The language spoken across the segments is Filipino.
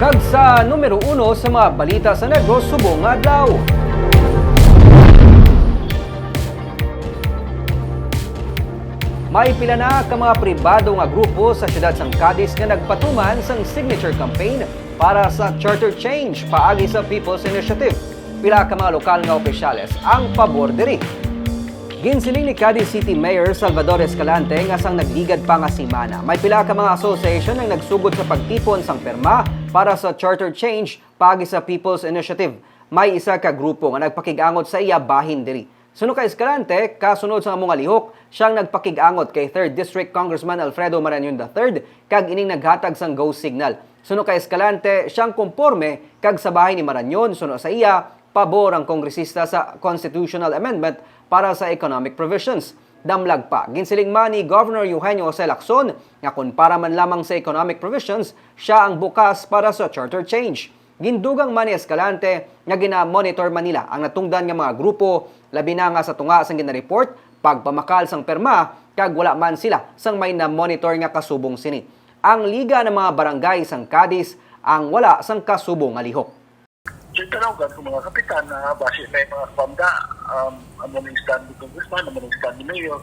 Kag sa numero uno sa mga balita sa Negros, subong adlaw. May pila na ka mga pribado nga grupo sa siyudad sang Cadiz nga nagpatuman sang signature campaign para sa charter change paagi sa People's Initiative. Pila ka mga lokal nga opisyales ang pabor diri. Ginsiling ni Cadiz City Mayor Salvador Escalante nga sang nagligad pa nga simana. May pila ka mga association ang nagsugod sa pagtipon sang perma para sa charter change paagi sa People's Initiative. May isa ka grupo nga nagpakigangot sa iya bahin diri. Suno kay Escalante, kasunod sa mga lihok, siyang nagpakigangot kay 3rd District Congressman Alfredo Marañon III kag ining naghatag sang go signal. Suno kay Escalante, siyang kumporme kag sa bahay ni Marañon suno sa iya pabor ang kongresista sa constitutional amendment para sa economic provisions. Damlag pa, ginsiling man ni Governor Eugenio Jose Lacson nga kung para man lamang sa economic provisions, siya ang bukas para sa charter change. Gindugang man ni Escalante nga gina-monitor man nila ang natungdan nga mga grupo, labi na nga sa tunga sang gina-report, pagpamakal sang perma, kag wala man sila sang may na-monitor nga kasubong sini. Ang liga ng mga barangay sang Cadiz ang wala sang kasubong nga lihok. Tanawagan ko mga kapitan na base na yung mga pamda, um, ano ng stand ni Congressman, ano ng stand ni Mayor,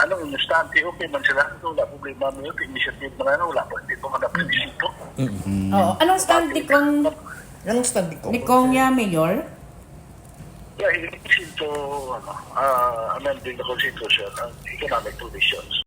anong yung stand, eh, okay man sila, ito, wala problema mo yun, initiative na nga, wala pa, hindi ko man na-prenisito. Oo. Anong stand ni Kong, Anong stand ko? ni Kong ya, Mayor? Yeah, inisip to, ano, uh, amending the Constitution and economic provisions.